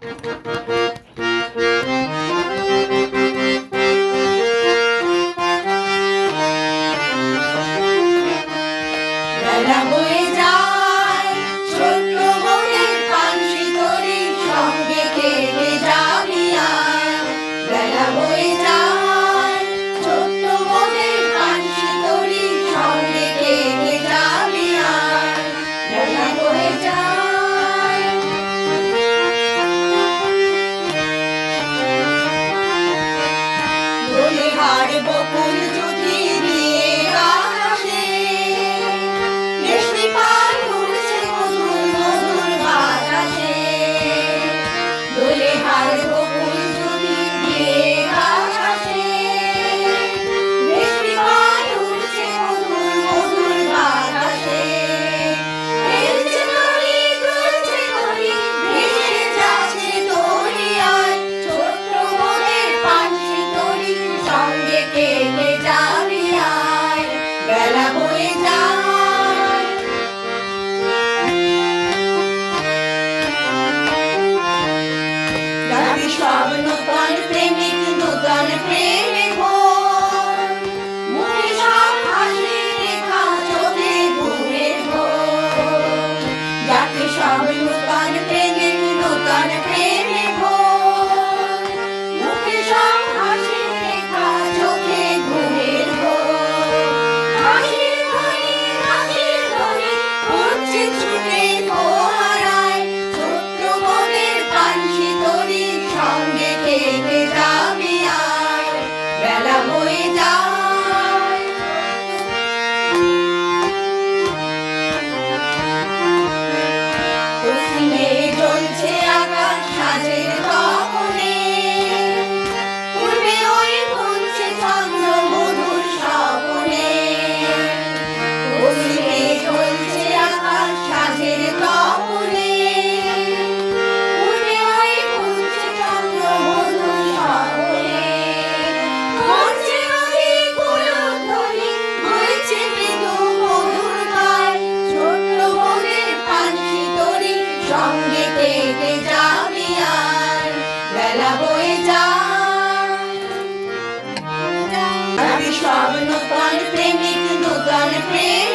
বেলা Богу. সব নূতন প্রেমিক নূতন প্রেমে আকাশ সাজে। করে যাবি আর বেলা বয়ে যায় আমি সব নূতন প্রেমিক নূতন প্রেম